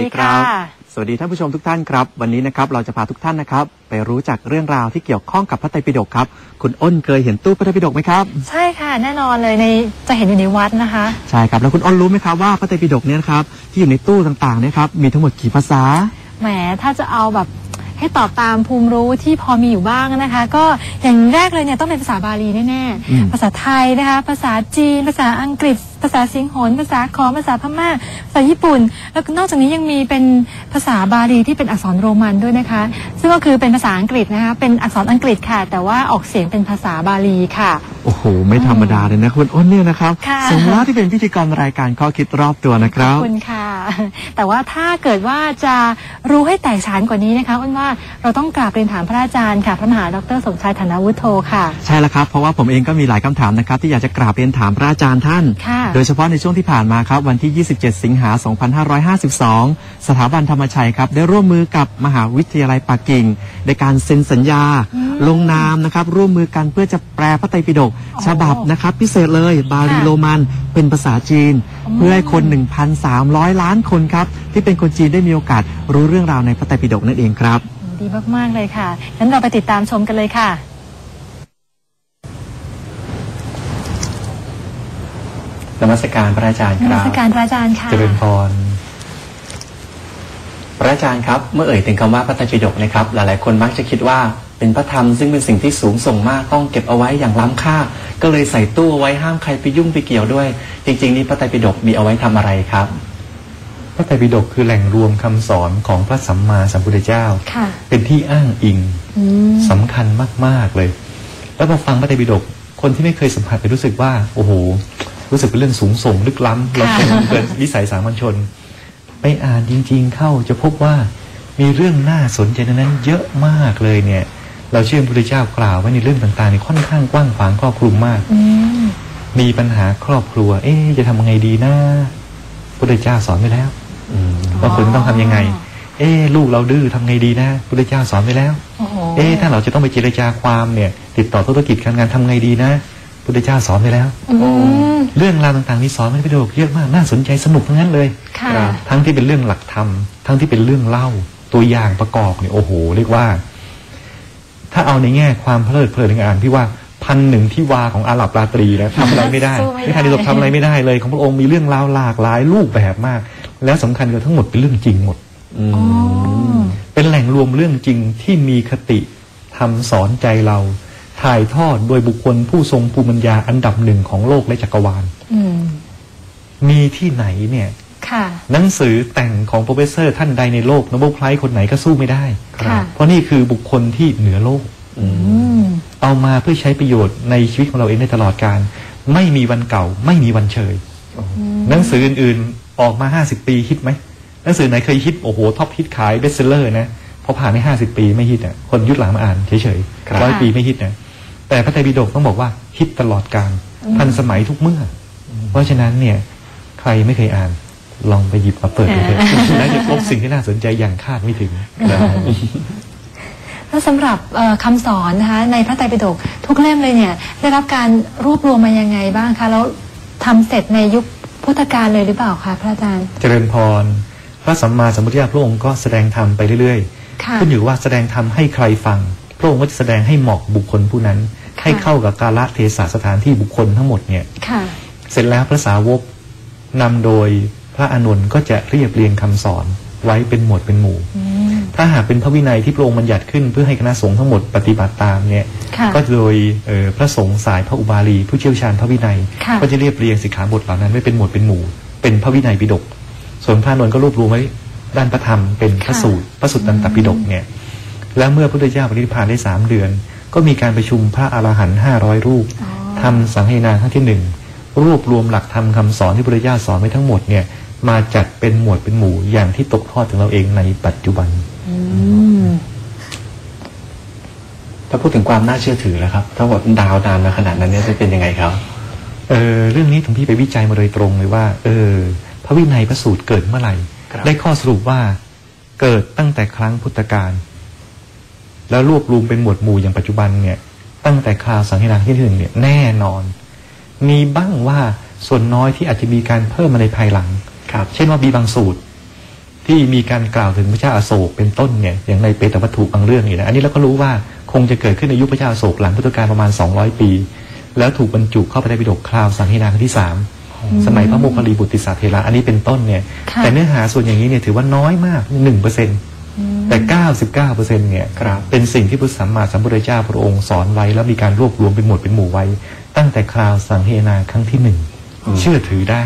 ดีครับ สวัสดีท่านผู้ชมทุกท่านครับ วันนี้นะครับเราจะพาทุกท่านนะครับ ไปรู้จักเรื่องราวที่เกี่ยวข้องกับพระไตรปิฎกครับ คุณอ้นเคยเห็นตู้พระไตรปิฎกไหมครับ ใช่ค่ะ แน่นอนเลยในจะเห็นอยู่ในวัดนะคะ ใช่ครับ แล้วคุณอ้นรู้ไหมครับว่าพระไตรปิฎกเนี่ยนะครับที่อยู่ในตู้ต่างๆเนี่ยครับมีทั้งหมดกี่ภาษา แหมถ้าจะเอาแบบให้ตอบตามภูมิรู้ที่พอมีอยู่บ้างนะคะ ก็อย่างแรกเลยเนี่ยต้องเป็นภาษาบาลีแน่อืมๆภาษาไทยนะคะ ภาษาจีน ภาษาอังกฤษภาษาสิงหนภาษาขอมภาษาพม่าภาษาญี่ปุ่น แล้วก็นอกจากนี้ยังมีเป็นภาษาบาลีที่เป็นอักษรโรมันด้วยนะคะ ซึ่งก็คือเป็นภาษาอังกฤษนะคะเป็นอักษรอังกฤษค่ะ แต่ว่าออกเสียงเป็นภาษาบาลีค่ะโอ้โหไม่ธรรมดาเลยนะคุณอ้นเนี่ยนะครับค่ะสมแล้วที่เป็นพิธีกรรายการข้อคิดรอบตัวนะคขรัอบบคุณค่ะ แต่ว่าถ้าเกิดว่าจะรู้ให้แตกฉานกว่านี้นะคะอ้นว่าเราต้องกราบเรียนถามพระอาจารย์ค่ะพระมหาดรสมชายธนวุฒโธค่ะ ใช่แล้วครับเพราะว่าผมเองก็มีหลายคำถามนะครับ ที่อยากจะกราบเรียนถามพระอาจารย์ท่านค่ะโดยเฉพาะในช่วงที่ผ่านมาครับวันที่ 27 สิงหา 2552 สถาบันธรรมชัยครับได้ร่วมมือกับมหาวิทยาลัยปักกิ่ง ในการเซ็นสัญญา ลงนามนะครับร่วมมือกันเพื่อจะแปลพระไตรปิฎกฉบับนะครับพิเศษเลยบาลีค่ะโรมันเป็นภาษาจีน เพื่อให้คน 1,300 ล้านคนครับที่เป็นคนจีนได้มีโอกาสรู้เรื่องราวในพระไตรปิฎกนั่นเองครับ ดีมากๆเลยค่ะงั้นเราไปติดตามชมกันเลยค่ะ นมัสการพระอาจารย์นคมัรับสการพระอาจารย์ค่ะ เจริญพร พระอาจารย์ครับ เมื่อเอ่ยถึงคำว่าพระไตรปิฎกนะครับ หลายๆ คนมักจะคิดว่าเป็นพระธรรมซึ่งเป็นสิ่งที่สูงส่งมากต้องเก็บเอาไว้อย่างล้ำค่า ก็เลยใส่ตู้เอาไว้ห้ามใครไปยุ่งไปเกี่ยวด้วย จริง ๆ นี่พระไตรปิฎกมีเอาไว้ทำอะไรครับ พระไตรปิฎกคือแหล่งรวมคำสอนของพระสัมมาสัมพุทธเจ้า ค่ะ เป็นที่อ้างอิงอืม สำคัญมาก ๆ เลย แล้วพอฟังพระไตรปิฎกคนที่ไม่เคยสัมผัสไปรู้สึกว่า โอ้โห รู้สึกเป็นเรื่องสูงส่งลึกล้ำเราเกินเกินวิสัยสามัญชน ไปอ่านจริง ๆ เข้าจะพบว่ามีเรื่องน่าสนใจในนั้นเยอะมากเลยเนี่ย เราเชื่อพระพุทธเจ้ากล่าวไว้ในเรื่องต่างๆนี่ค่อนข้างกว้างขวางครอบคลุมมากอืมมีปัญหาครอบครัว เอ๊ะจะทำยังไงดีนะพระพุทธเจ้าสอนไว้แล้วอืมว่าคนต้องทำยังไง เอ๊ะลูกเราดื้อทำไงดีนะพุทธเจ้าสอนไว้แล้วโอ้โหเอ๊ะถ้าเราจะต้องไปเจรจาความเนี่ย ติดต่อธุรกิจการงานทำไงดีนะ พุทธเจ้าสอนไว้แล้วอืมเรื่องราวต่างๆนี้สอนไม่ได้ประโยชน์เยอะมากน่าสนใจสนุกทั้งนั้นเลยค่ะครับทั้งที่เป็นเรื่องหลักธรรมทั้งที่เป็นเรื่องเล่าตัวอย่างประกอบเนี่ยโอ้โห เรียกว่า ถ้าเอาในแง่ความเพลิดเพลินในงานที่ว่าพันหนึ่งที่วาของอาหรับราตรีนะทำอะไรไม่ได้สู้ไม่ได้นิทานดิบทำอะไรไม่ได้เลย ของพระองค์มีเรื่องราวหลากหลายรูปแบบมาก แล้วสำคัญคือทั้งหมดเป็นเรื่องจริงหมดอืมอ๋อเป็นแหล่งรวมเรื่องจริงที่มีคติทำสอนใจเรา ถ่ายทอดโดยบุคคลผู้ทรงภูมิปัญญาอันดับหนึ่งของโลกและจักรวาลอืมมีที่ไหนเนี่ยค่ะหนังสือแต่งของโปรเฟสเซอร์ท่านใดในโลกโนเบิลไพรส์คนไหนก็สู้ไม่ได้ค่ะเพราะนี่คือบุคคลที่เหนือโลกอืมเอามาเพื่อใช้ประโยชน์ในชีวิตของเราเองในตลอดการ ไม่มีวันเก่า ไม่มีวันเชยหนังสืออื่นๆออกมาห้าสิบปีฮิตไหมหนังสือไหนเคยฮิตโอ้โหท็อปฮิตขายเบสเซลเลอร์นะพอผ่านไปห้าสิบปีไม่ฮิตอะคนยุคหลังมาอ่านเฉยครับๆร้อยปีไม่ฮิตนะ แต่พระไตรปิฎกต้องบอกว่าฮิตตลอดการทันสมัยทุกเมื่ออเพราะฉะนั้นเนี่ยใครไม่เคยอ่านลองไปหยิบมาเปิดดูเถอะแล้วจะพบสิ่งที่น่าสนใจอย่างคาดไม่ถึงนะแล้วสำหรับเอ่อคำสอนนะคะในพระไตรปิฎกทุกเล่มเลยเนี่ย ได้รับการรวบรวมมายังไงบ้างคะแล้วทำเสร็จในยุคพุทธกาลเลยหรือเปล่าคะพระอาจารย์ เจริญพร พระสัมมาสัมพุทธเจ้าพระองค์ก็แสดงธรรมไปเรื่อยค่ะๆขึ้นอยู่ว่าแสดงธรรมให้ใครฟัง พระองค์ก็จะแสดงให้เหมาะบุคคลผู้นั้นค่ะให้เข้ากับกาลเทศะสถานที่บุคคลทั้งหมดเนี่ยค่ะเสร็จแล้วพระสาวกนำโดยพระอานนท์ก็จะเรียบเรียงคำสอนไว้เป็นหมวดเป็นหมู่อืมถ้าหากเป็นพระวินัยที่พระองค์บัญญัติขึ้น เพื่อให้คณะสงฆ์ทั้งหมดปฏิบัติตามเนี่ยค่ะก็โดยเอ่อพระสงฆ์สายพระอุบาลี ผู้เชี่ยวชาญพระวินัยค่ะก็จะเรียบเรียงสิกขาบทเหล่านั้นไว้เป็นหมวดเป็นหมู่ เป็นพระวินัยปิฎกส่วนพระอานนท์ก็รวบรวมไว้ด้านพระธรรมเป็นพระสูตรพระสุตตันตปิฎกเนี่ย แล้วเมื่อพระพุทธเจ้าปรินิพพานได้สามเดือน ก็มีการประชุมพระอรหันต์ห้าร้อยรูปอ๋อทำสังฆนาครั้งที่หนึ่งรวบรวมหลักธรรมคำสอนที่พระพุทธเจ้าสอนไว้ทั้งหมดเนี่ยมาจัดเป็นหมวดเป็นหมู่อย่างที่ตกทอดถึงเราเองในปัจจุบันอืมถ้าพูดถึงความน่าเชื่อถือแล้วครับ ถ้าแบบดาวนานมาขนาดนั้นเนี่ยจะเป็นยังไงครับเออเรื่องนี้ผมพี่ไปวิจัยมาโดยตรงเลยว่า เออ พระวินัยพระสูตรเกิดเมื่อไหร่ครับได้ข้อสรุปว่าเกิดตั้งแต่ครั้งพุทธกาล แล้วรวบรวมเป็นหมวดหมู่อย่างปัจจุบันเนี่ย ตั้งแต่คราวสังฆนาที่หนึ่งเนี่ยแน่นอน มีบ้างว่าส่วนน้อยที่อาจจะมีการเพิ่มมาในภายหลังครับเช่นว่ามีบางสูตร ที่มีการกล่าวถึงพระเจ้าอาโศกเป็นต้นเนี่ยอย่างในเปตวัตถุบางเรื่องนี่นะอันนี้เราก็รู้ว่าคงจะเกิดขึ้นในยุคพระเจ้าอาโศกหลังพุทธกาลประมาณ 200 ปี แล้วถูกบรรจุเข้าไปในปิฎกคราวสังฮีนาครั้งที่สามสมัยพระโมคคัลลีบุตติสาเทระอันนี้เป็นต้นเนี่ยค่ะแต่เนื้อหาส่วนอย่างนี้เนี่ยถือว่าน้อยมากหนึ่งเปอร์เซ็นต์ แต่เก้าสิบเก้าเปอร์เซ็นต์เนี่ยครับเป็นสิ่งที่พระสัมมาสัมพุทธเจ้าพระองค์สอนไว้ แล้วมีการรวบรวมเป็นหมวดเป็นหมู่ไว้ ตั้งแต่คราวสังเฮนาครั้งที่หนึ่งอืมเชื่อถือได้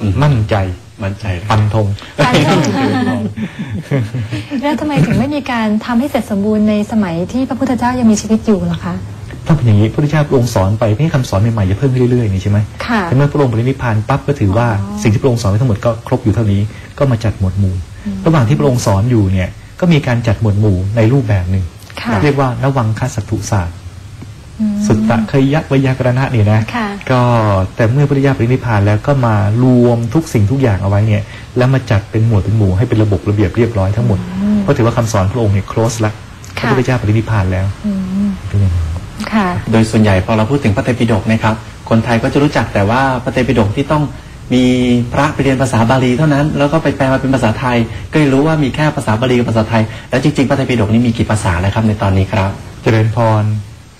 อืมมั่นใจมั่นใจฟันธงฟันธงแล้วทำไมถึงไม่มีการทำให้เสร็จสมบูรณ์ในสมัยที่พระพุทธเจ้ายังมีชีวิตอยู่เหรอคะต้องเป็นอย่างนี้พระพุทธเจ้าพระองค์สอนไปไม่ให้คำสอนใหม่ๆจะเพิ่มขึ้นเรื่อยๆนี่ใช่ไหมค่ะแต่เมื่อพระองค์ปรินิพพานปั๊บก็ถือว่าอ๋อสิ่งที่พระองค์สอนไว้ทั้งหมดก็ครบอยู่เท่านี้ก็มาจัดหมวดหมู่ระหว่างที่พระองค์สอนอยู่เนี่ย ก็มีการจัดหมวดหมู่ในรูปแบบหนึ่งค่ะเรียกว่านวังคสัตถุศาสตร์อืมสุตตะเคยยักวยากรณะเนี่ยนะค่ะก็แต่เมื่อพระพุทธเจ้าปรินิพพานแล้วก็มารวมทุกสิ่งทุกอย่างเอาไว้เนี่ย แล้วมาจัดเป็นหมวดเป็นหมู่ให้เป็นระบบระเบียบเรียบร้อยทั้งหมดเพราะถือว่าคำสอนพระองค์เนี่ย close ละพค่ะระพุทธเจ้าปรินิพพานแล้วอืมเป็นอย่างนั้นค่ะโดยส่วนใหญ่พอเราพูดถึงพระไตรปิฎกนะครับ คนไทยก็จะรู้จักแต่ว่าพระไตรปิฎกที่ต้อง มีพระไปเรียนภาษาบาลีเท่านั้น แล้วก็ไปแปลมาเป็นภาษาไทย ก็เลยรู้ว่ามีแค่ภาษาบาลีกับภาษาไทย แล้วจริงๆพระไตรปิฎกนี่มีกี่ภาษาแล้วครับในตอนนี้ครับ เจริญพร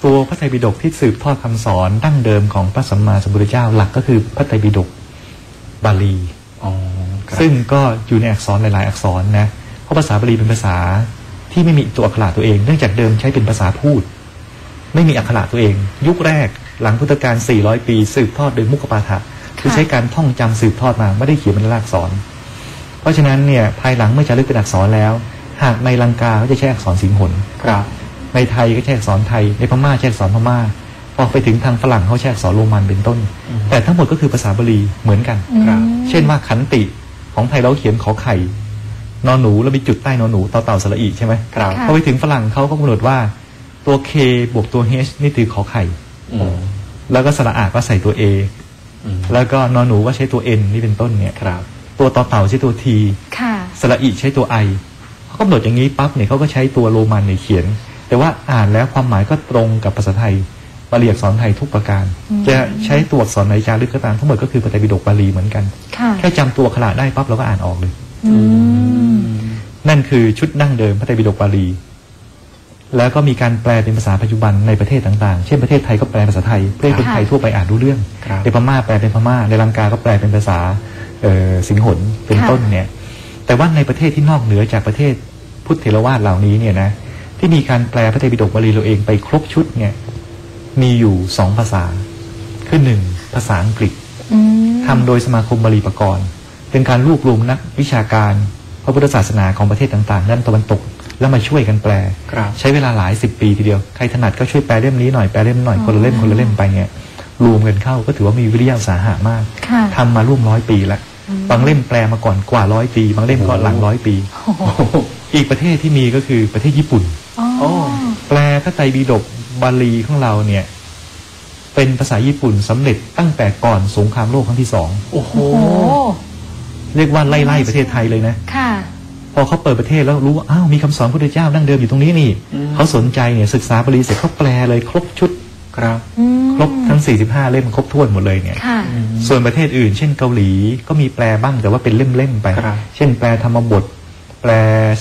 ตัวพระไตรปิฎกที่สืบทอดคำสอนดั้งเดิมของพระสัมมาสัมพุทธเจ้าหลักก็คือพระไตรปิฎกบาลีอ๋อครับซึ่งก็อยู่ในอักษรหลายๆ อักษรนะเพราะภาษาบาลีเป็นภาษาที่ไม่มีตัวอักขระตัวเอง เนื่องจากเดิมใช้เป็นภาษาพูด ไม่มีอักขระตัวเอง ยุคแรกหลังพุทธกาล400 ปี สืบทอดโดยมุขปาฐะ คือใช้การท่องจำสืบทอดมาไม่ได้เขียนเป็นลายลักษร เพราะฉะนั้นเนี่ยภายหลังเมื่อจะลึกเป็นอักษรแล้ว หากในลังกาก็จะใช้อักษรสิงหนครับในไทยก็ใช้อักษรไทยในพม่าใช้อักษรพม่าพอไปถึงทางฝรั่งเขาใช้อักษรโรมันเป็นต้น แต่ทั้งหมดก็คือภาษาบาลีเหมือนกันครับเช่นว่าขันติของไทยเราเขียนขอไข่นอนหนูแล้วมีจุดใต้นอนหนูต่อเต่าสระอีใช่ไหมครับค่ะพอไปถึงฝรั่งเขาก็กำหนดว่าตัว K บวกตัว H นี่คือขอไข่อืมแล้วก็สระอาก็ใส่ตัว A อืม แล้วก็นอนหนูก็ใช้ตัว N นี่เป็นต้นเนี่ยครับ ตัวต่อเต่าใช้ตัว T ค่ะสระอีใช้ตัว I เขากำหนดอย่างนี้ปั๊บเนี่ยเขาก็ใช้ตัวโรมันเนี่ยเขียน แต่ว่าอ่านแล้วความหมายก็ตรงกับภาษาไทยบาลีอักษรไทยทุกประการ จะใช้ตัวอักษรไหนจารึกก็ตามทั้งหมดก็คือปฏิบิดกบาลีเหมือนกันค่ะแค่จำตัวขนาดได้ปั๊บเราก็อ่านออกเลยอืมนั่นคือชุดดั้งเดิมพระไตรปิฎกบาลี แล้วก็มีการแปลเป็นภาษาปัจจุบันในประเทศต่างๆ เช่นประเทศไทยก็แปลภาษาไทยเพื่อให้คนค่ะไทยทั่วไปอ่านรู้เรื่องครับในพม่าแปลเป็นพม่า ในลังกาก็แปลเป็นภาษาเอ่อสิงหนเป็นต้นเนี่ย แต่ว่าในประเทศที่นอกเหนือจากประเทศพุทธเถรวาทเหล่านี้เนี่ยนะ ที่มีการแปลพระไตรปิฎกบาลีเราเองไปครบชุดเนี่ย มีอยู่สองภาษา คือหนึ่งภาษาอังกฤษอืมทำโดยสมาคมบาลีปกรณ์เป็นการรวบรวมนักวิชาการพระพุทธศาสนาของประเทศต่างๆ ด้านตะวันตก แล้วมาช่วยกันแปลครับใช้เวลาหลายสิบปีทีเดียว ใครถนัดก็ช่วยแปลเล่มนี้หน่อยแปลเล่มหน่อยคนละเล่มคนละเล่มไปเนี่ยรวมกันเข้าก็ถือว่ามีวิริยะอุตสาหะมากค่ะทำมาร่วมร้อยปีแล้วบางเล่มแปลมาก่อนกว่าร้อยปี บางเล่มก็หลังร้อยปีโอ้โหอีกประเทศที่มีก็คือประเทศญี่ปุ่นอ๋อโอ้แปลพระไตรปิฎกบาลีของเราเนี่ยเป็นภาษาญี่ปุ่นสำเร็จตั้งแต่ก่อนสงครามโลกครั้งที่สองโอ้โหโอ้โหเรียกว่าไล่ๆประเทศไทยเลยนะ ค่ะ พอเขาเปิดประเทศแล้วรู้ว่าอ้าวมีคำสอนพระพุทธเจ้าดั้งเดิมอยู่ตรงนี้นี่อืมเขาสนใจเนี่ยศึกษาบาลีเสร็จเขาแปลเลยครบชุดครับอืมครบทั้ง 45 เล่มครบถ้วนหมดเลยเนี่ยค่ะส่วนประเทศอื่น เช่นเกาหลีก็มีแปลบ้างแต่ว่าเป็นเล่มๆไปครับเช่นแปลธรรมบท แปล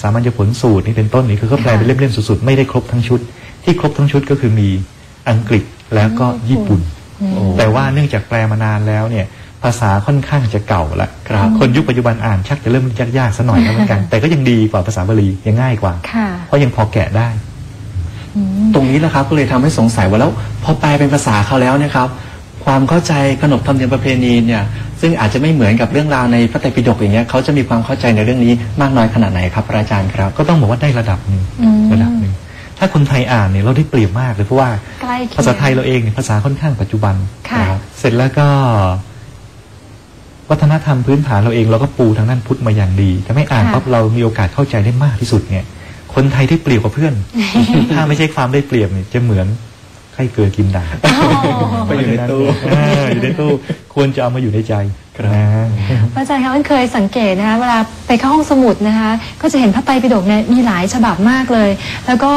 สามัญญผลสูตรนี่เป็นต้นนี่คือเขาแปลเป็นเล่มๆสุดๆไม่ได้ครบทั้งชุด ที่ครบทั้งชุดก็คือมีอังกฤษแล้วก็ญี่ปุ่นอืมโอ้แต่ว่าเนื่องจากแปลมานานแล้วเนี่ย ภาษาค่อนข้างจะเก่าละครับคนยุคปัจจุบันอ่านชักจะเริ่มยากๆซะหน่อยแล้วเหมือนกัน แต่ก็ยังดีกว่าภาษาบาลียังง่ายกว่าค่ะเพราะยังพอแกะได้อืมตรงนี้แหละครับก็เลยทำให้สงสัยว่าแล้ว พอแปลเป็นภาษาเขาแล้วเนะครับ ความเข้าใจขนบธรรมเนียมประเพณีเนี่ย ซึ่งอาจจะไม่เหมือนกับเรื่องราวในพระไตรปิฎกอย่างเงี้ยเขาจะมีความเข้าใจในเรื่องนี้มากน้อยขนาดไหนครับพระอาจารย์ครับ ก็ต้องบอกว่าได้ระดับหนึ่งอืมระดับหนึ่งถ้าคนไทยอ่านเนี่ยเราได้เปรียบมากเลยเพราะว่าใกล้เคียงภาษาไทยเราเองเนี่ยภาษาค่อนข้างปัจจุบันค่ะนะครับเสร็จแล้วก็ วัฒนธรรมพื้นฐานเราเองเราก็ปูทางด้านพุทธมาอย่างดีทำให้อ่านค่ะปั๊บเรามีโอกาสเข้าใจได้มากที่สุดเนี่ย คนไทยได้เปรียบกว่าเพื่อน ถ้าไม่ใช่ความได้เปรียบเนี่ยจะเหมือนไข้เกลือกินด่างไปอยู่ในตู้เอออยู่ในตู้ควรจะเอามาอยู่ในใจครับนะพระอาจารย์คะมันเคยสังเกตนะคะเวลาไปเข้าห้องสมุดนะคะ ก็จะเห็นพระไตรปิฎกเนี่ยมีหลายฉบับมากเลย แล้วก็